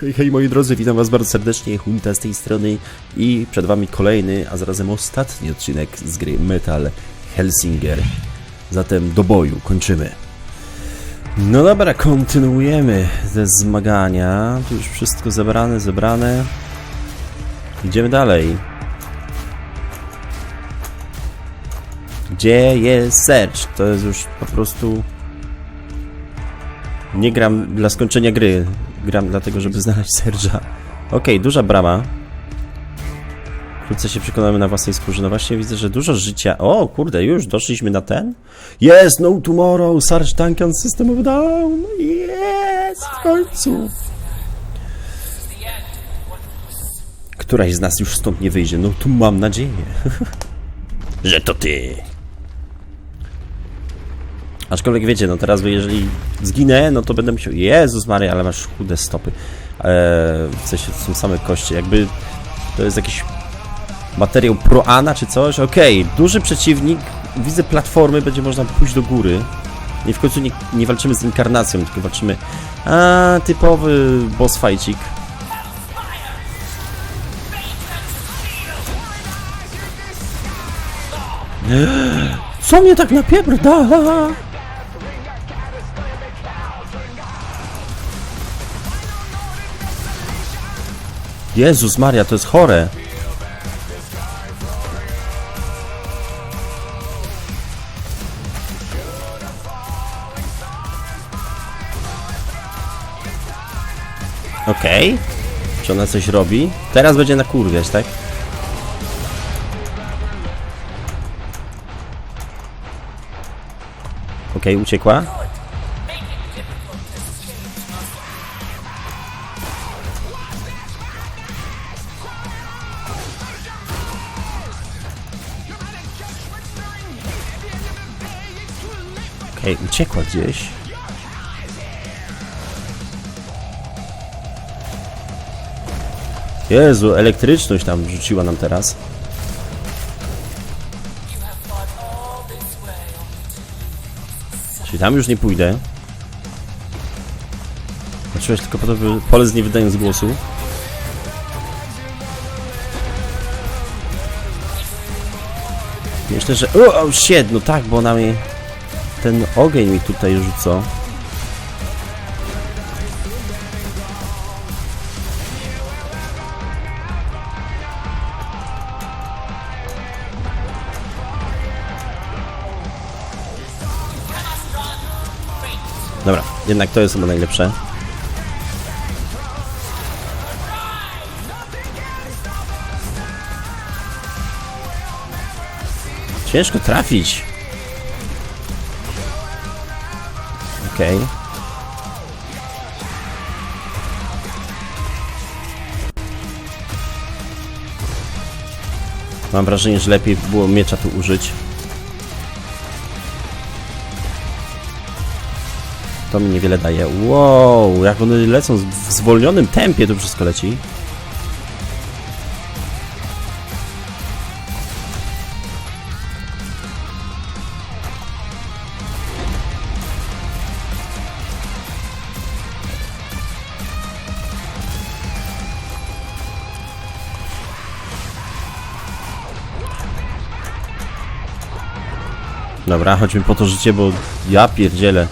Hej, hej moi drodzy, witam was bardzo serdecznie, Hunta z tej strony i przed wami kolejny, a zarazem ostatni odcinek z gry Metal Helsinger. Zatem do boju, kończymy. No dobra, kontynuujemy te zmagania. Tu już wszystko zebrane, zebrane. Idziemy dalej. Gdzie jest Serge? To jest już po prostu... Nie gram dla skończenia gry. Gram dlatego, żeby znaleźć Serge'a. Okej, duża brama. Wkrótce się przekonamy na własnej skórze. No właśnie widzę, że dużo życia. O, kurde, już doszliśmy na ten? Yes, no tomorrow, Sarge Duncan System of Down. Yes, w końcu. Któraś z nas już stąd nie wyjdzie. No tu mam nadzieję, że to ty. Aczkolwiek wiecie, no teraz jeżeli zginę, no to będę musiał... Jezus Maria, ale masz chude stopy. Eee, w sensie to są same kości. Jakby to jest jakiś materiał proana czy coś. Okej, duży przeciwnik. Widzę platformy, będzie można pójść do góry. I w końcu nie, nie walczymy z inkarnacją, tylko walczymy... A, typowy boss fajcik. Co mnie tak napierdala? Jezus Maria, to jest chore. Okej. Czy ona coś robi? Teraz będzie nakurwiać, tak? Okej, uciekła. Okej, uciekła gdzieś. Jezu, elektryczność tam rzuciła nam teraz. Czyli tam już nie pójdę. Patrzyłeś tylko po to, by polec nie wydając głosu. Myślę, że... O, oh shit, no tak, bo ona mi... Ten ogień mi tutaj rzuca. Dobra, jednak to jest chyba najlepsze. Ciężko trafić. Okej. Mam wrażenie, że lepiej było miecza tu użyć. To mi niewiele daje. Wow, jak one lecą w zwolnionym tempie, to wszystko leci. Dobra, chodźmy po to życie, bo ja pierdzielę.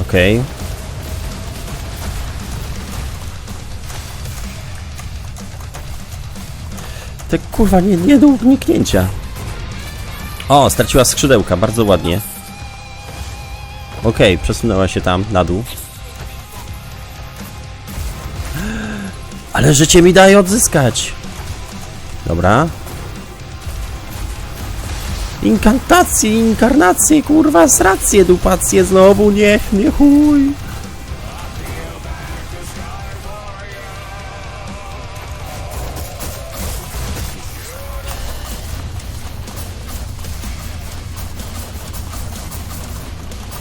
Okej. Te kurwa nie, nie do uniknięcia. O, straciła skrzydełka, bardzo ładnie. Okej, przesunęła się tam, na dół. Ale życie mi daje odzyskać. Dobra. Inkantacje, inkarnacje, kurwa, sracje, dupacje znowu, niech, nie chuj.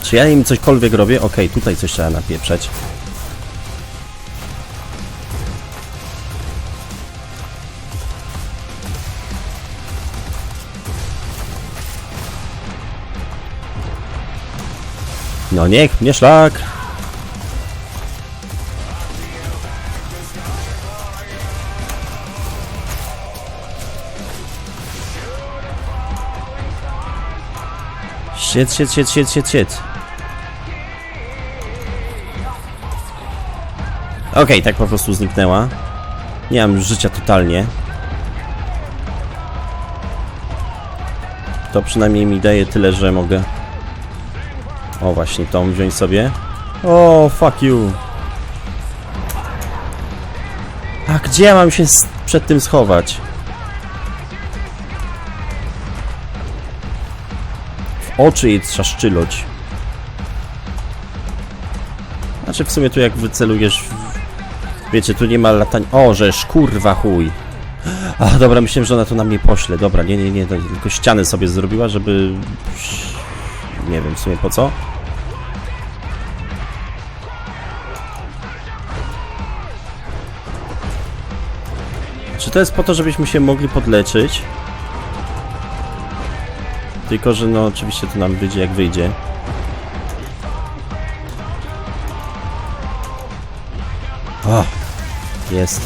Czy ja im cośkolwiek robię? Okej, okay, tutaj coś trzeba napieprzać. No niech mnie szlak! Shit, shit, shit, shit, shit, shit. Okej, tak po prostu zniknęła. Nie mam już życia totalnie. To przynajmniej mi daje tyle, że mogę... O, właśnie, tą wziąć sobie. O, fuck you. A gdzie ja mam się przed tym schować? W oczy jej trzaszczyloć. Znaczy w sumie tu jak wycelujesz... Wiecie, tu nie ma latań... O, żeż, kurwa chuj. A, dobra, myślałem, że ona to na mnie pośle. Dobra, nie, nie, nie, tylko ścianę sobie zrobiła, żeby... Nie wiem w sumie po co. Czy to jest po to, żebyśmy się mogli podleczyć? Tylko, że no oczywiście to nam wyjdzie jak wyjdzie. O! Jest.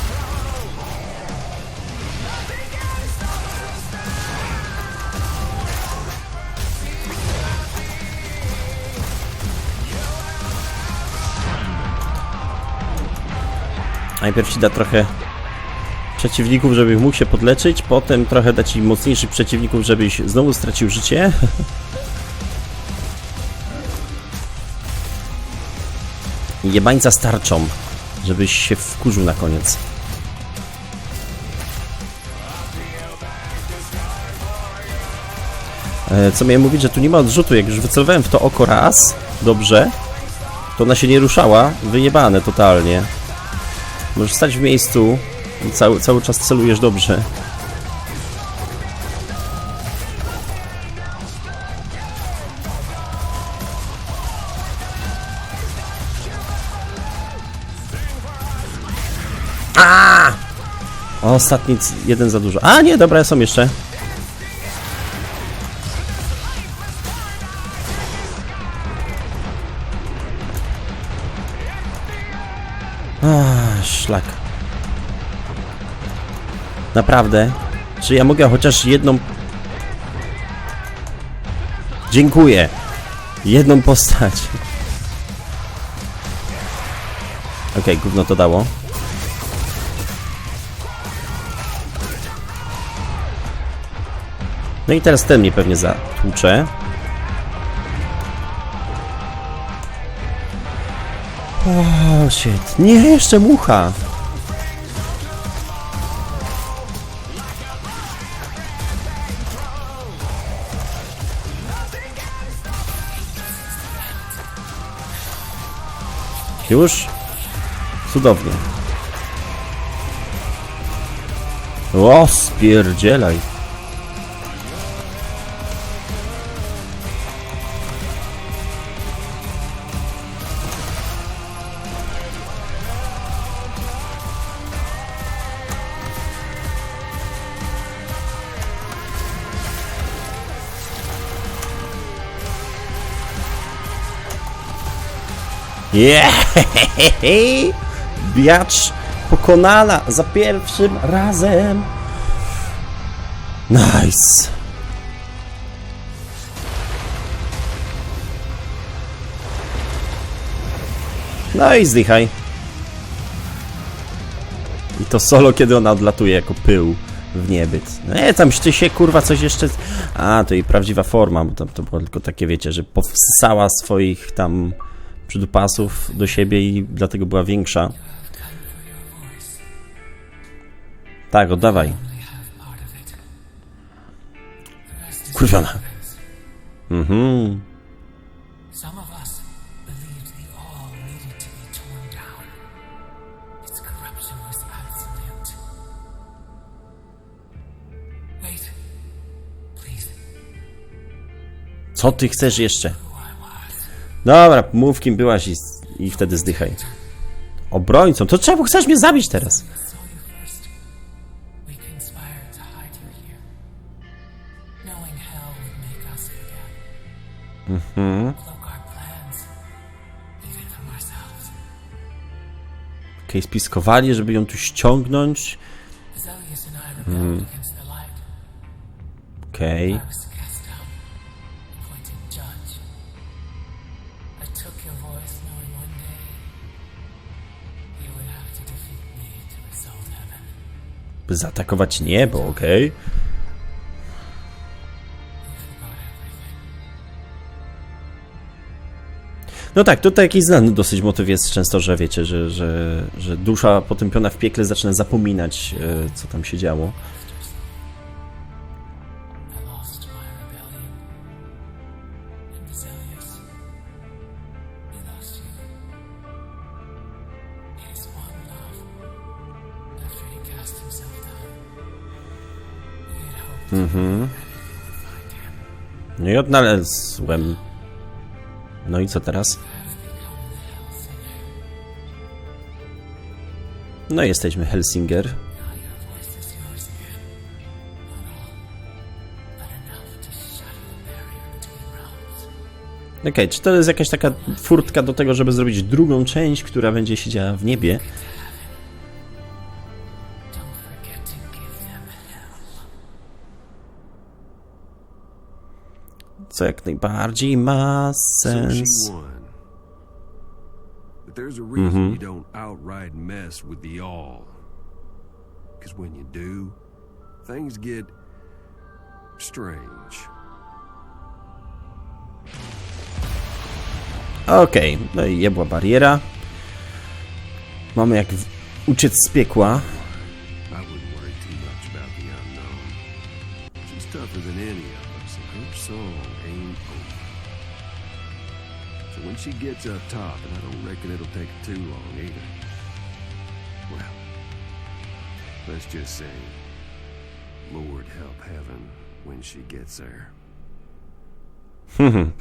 Najpierw ci da trochę przeciwników, żebyś mógł się podleczyć, potem trochę da ci mocniejszych przeciwników, żebyś znowu stracił życie. Jebańca starczą, żebyś się wkurzył na koniec. E, Co miałem mówić, że tu nie ma odrzutu, jak już wycelowałem w to oko raz, dobrze, to ona się nie ruszała, wyjebane totalnie. Możesz stać w miejscu cały, cały czas celujesz dobrze. Ostatni jeden za dużo. A nie, dobra, są jeszcze. A, szlak. Naprawdę? Czy ja mogę chociaż jedną... Dziękuję. Jedną postać. Okej, gówno to dało. No i teraz ten mnie pewnie zatłucze. O, shit. Nie, jeszcze mucha. Już? Cudownie. O, spierdzielaj. Yeah! Biacz pokonana za pierwszym razem. Nice. No i zdychaj. I to solo, kiedy ona odlatuje jako pył w niebyt. No nie, tam ty się kurwa coś jeszcze... A, to jej prawdziwa forma, bo tam to było tylko takie, wiecie, że powsysała swoich tam przydupasów do siebie i dlatego była większa. Tak, oddawaj. Kurwiona. Mhm. Co ty chcesz jeszcze? Dobra, mów kim byłaś i, i wtedy zdychaj. Obrońcą? To czemu chcesz mnie zabić teraz? Mhm. Okej, okay, spiskowali, żeby ją tu ściągnąć. Mm. Okej. Okay. By zaatakować niebo, okej. Everything. No tak, tutaj jakiś znany dosyć motyw jest często, że wiecie, że, że, że dusza potępiona w piekle zaczyna zapominać, e, co tam się działo. No i odnalazłem. No i co teraz? No jesteśmy Helsinger. Okej, czy to jest jakaś taka furtka do tego, żeby zrobić drugą część, która będzie siedziała w niebie? When you do, things get strange. Okej, no i jebła bariera. Mamy jak uciec z piekła. She gets up top, and I don't reckon it'll take too long either, well, let's just say, Lord help heaven when she gets there.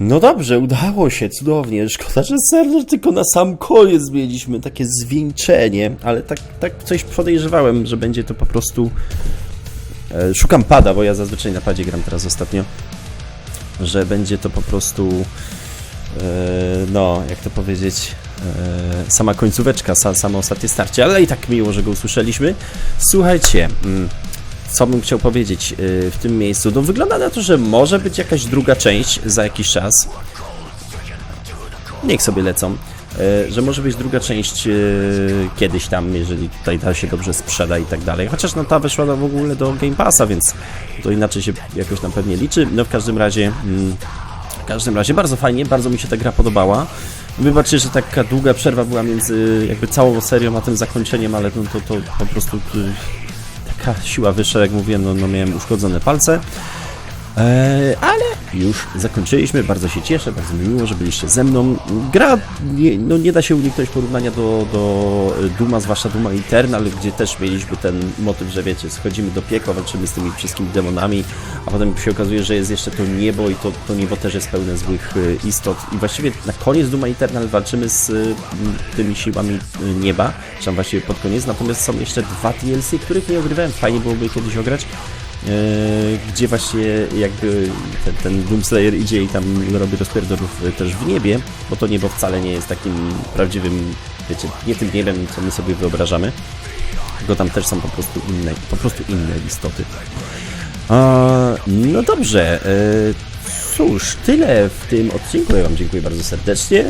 No dobrze, udało się, cudownie. Szkoda, że serwer tylko na sam koniec mieliśmy takie zwieńczenie, ale tak, tak coś podejrzewałem, że będzie to po prostu... E, szukam pada, bo ja zazwyczaj na padzie gram teraz ostatnio. Że będzie to po prostu... E, no, jak to powiedzieć... E, sama końcóweczka, sa, samo ostatnie starcie, ale i tak miło, że go usłyszeliśmy. Słuchajcie... Mm, co bym chciał powiedzieć yy, w tym miejscu? No wygląda na to, że może być jakaś druga część za jakiś czas. Niech sobie lecą. Że może być druga część kiedyś tam, jeżeli tutaj ta się dobrze sprzeda i tak dalej. Chociaż no ta weszła do, w ogóle do Game Passa, więc to inaczej się jakoś tam pewnie liczy. No w każdym razie... Każdym razie bardzo fajnie, bardzo mi się ta gra podobała. Wybaczcie, że taka długa przerwa była między jakby całą serią a tym zakończeniem, ale no to, to po prostu y, taka siła wyższa, jak mówiłem, no, no miałem uszkodzone palce. Eee, ale już zakończyliśmy, bardzo się cieszę, bardzo mi miło, że byliście ze mną. Gra, nie, no nie da się uniknąć porównania do, do Duma, zwłaszcza Duma Eternal, gdzie też mieliśmy ten motyw, że wiecie, schodzimy do piekła, walczymy z tymi wszystkimi demonami, a potem się okazuje, że jest jeszcze to niebo i to, to niebo też jest pełne złych y, istot i właściwie na koniec Duma Eternal walczymy z tymi siłami nieba, czy tam właściwie pod koniec, natomiast są jeszcze dwa DLC, których nie ogrywałem, fajnie byłoby kiedyś ograć. Yy, gdzie właśnie jakby ten, ten Doomslayer idzie i tam robi rozpierdolów y, też w niebie, bo to niebo wcale nie jest takim prawdziwym, wiecie, nie tym niebem, co my sobie wyobrażamy, tylko tam też są po prostu inne, po prostu inne istoty. No dobrze, yy, cóż, tyle w tym odcinku, ja Wam dziękuję bardzo serdecznie,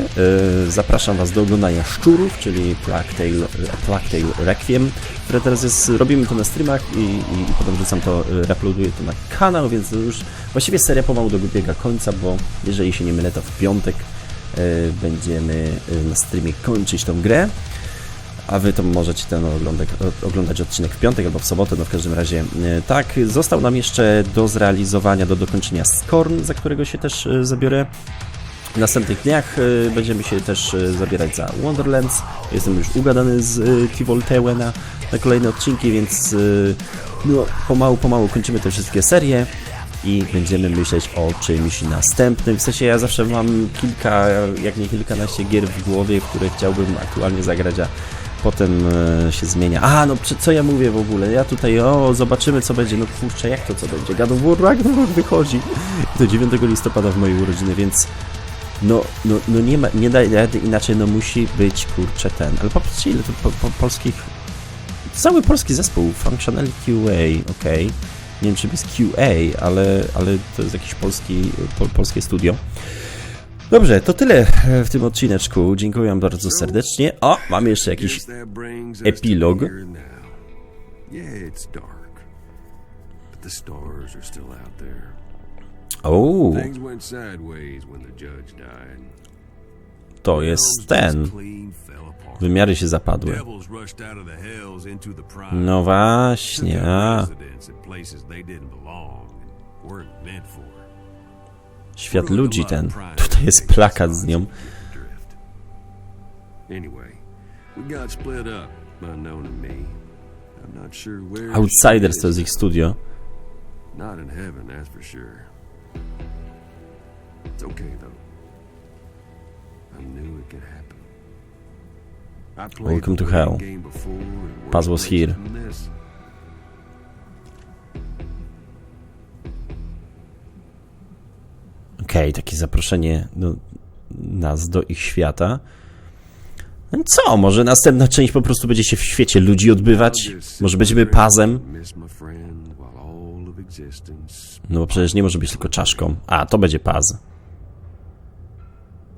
Yy, zapraszam Was do oglądania Szczurów, czyli Plague Tale, Plague Tale Requiem, które teraz jest, robimy to na streamach i, i, i potem wrzucam to, y, reuploaduję to na kanał, więc to już właściwie seria pomału dobiega końca, bo jeżeli się nie mylę, to w piątek y, będziemy na streamie kończyć tą grę. A wy to możecie ten oglądać, oglądać odcinek w piątek albo w sobotę, no w każdym razie e, tak. Został nam jeszcze do zrealizowania, do dokończenia Scorn, za którego się też e, zabiorę. W następnych dniach e, będziemy się też zabierać za Wonderlands. Jestem już ugadany z Tivolteue na, na kolejne odcinki, więc no, pomału, pomału kończymy te wszystkie serie i będziemy myśleć o czymś następnym. W sensie ja zawsze mam kilka, jak nie kilkanaście gier w głowie, które chciałbym aktualnie zagrać, a potem e, się zmienia. A, no co ja mówię w ogóle? Ja tutaj, o, zobaczymy co będzie. No kurczę, jak to co będzie? God of War Ragnarok wychodzi do 9 listopada w mojej urodziny, więc No, no, no nie ma, nie da rady inaczej, no musi być, kurczę, ten. Ale popatrzcie, ile tu po, po, polskich... Cały polski zespół, Functional QA, okej. Nie wiem, czy jest QA, ale, ale to jest jakiś polski, po, polskie studio. Dobrze, to tyle w tym odcineczku. Dziękuję bardzo serdecznie. O, mamy jeszcze jakiś epilog. O, to jest ten. Wymiary się zapadły. No właśnie, a. Świat ludzi ten. Tutaj jest plakat z nią. Outsiders to jest ich studio. Not in heaven, that's for sure. It's okay though. I knew it could happen. I played Welcome to hell. Paz was here. Okej, takie zaproszenie do nas, do ich świata. No i co, może następna część po prostu będzie się w świecie ludzi odbywać? Może będziemy pazem? No bo przecież nie może być tylko czaszką. A, to będzie paz.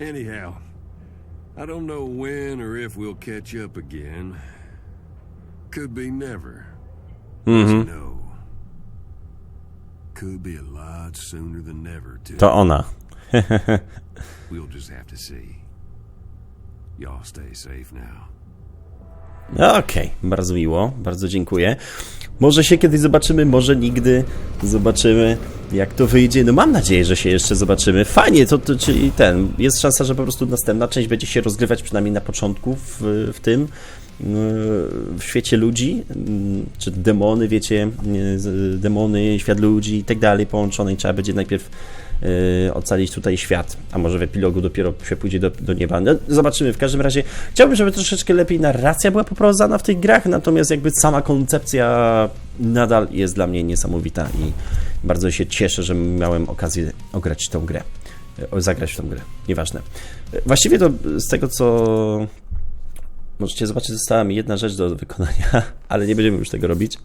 Anyhow, I don't know when or if we'll catch up again. Could be never. Mhm. No. Could be a lot sooner than never, too. To ona. We'll just have to see. Y'all stay safe now. No, Okej, bardzo miło, bardzo dziękuję. Może się kiedyś zobaczymy, może nigdy zobaczymy, jak to wyjdzie. No mam nadzieję, że się jeszcze zobaczymy. Fajnie, to, to czyli ten, jest szansa, że po prostu następna część będzie się rozgrywać przynajmniej na początku w, w tym, w świecie ludzi, yy, czy demony, wiecie, demony, świat ludzi i tak dalej połączone i trzeba będzie najpierw yy, ocalić tutaj świat, a może w epilogu dopiero się pójdzie do, do nieba. No, zobaczymy. W każdym razie chciałbym, żeby troszeczkę lepiej narracja była poprowadzana w tych grach, natomiast jakby sama koncepcja nadal jest dla mnie niesamowita i bardzo się cieszę, że miałem okazję ograć tą grę. O, zagrać w tą grę. Nieważne. E, Właściwie to z tego, co możecie zobaczyć, została mi jedna rzecz do wykonania, ale nie będziemy już tego robić.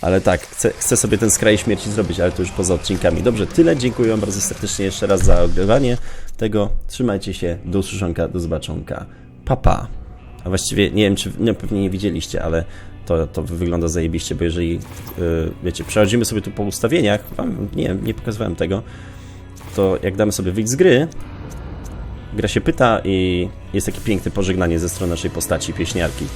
Ale tak, chcę, chcę sobie ten skraj śmierci zrobić, ale to już poza odcinkami. Dobrze, tyle. Dziękuję Wam bardzo serdecznie jeszcze raz za ogrywanie tego. Trzymajcie się. Do usłyszonka, do zobaczonka. Pa, pa. A właściwie nie wiem, czy nie, pewnie nie widzieliście, ale to, to wygląda zajebiście, bo jeżeli, yy, wiecie, przechodzimy sobie tu po ustawieniach, wam, nie nie pokazywałem tego, to jak damy sobie wyjść z gry, gra się pyta i jest takie piękne pożegnanie ze strony naszej postaci, pieśniarki.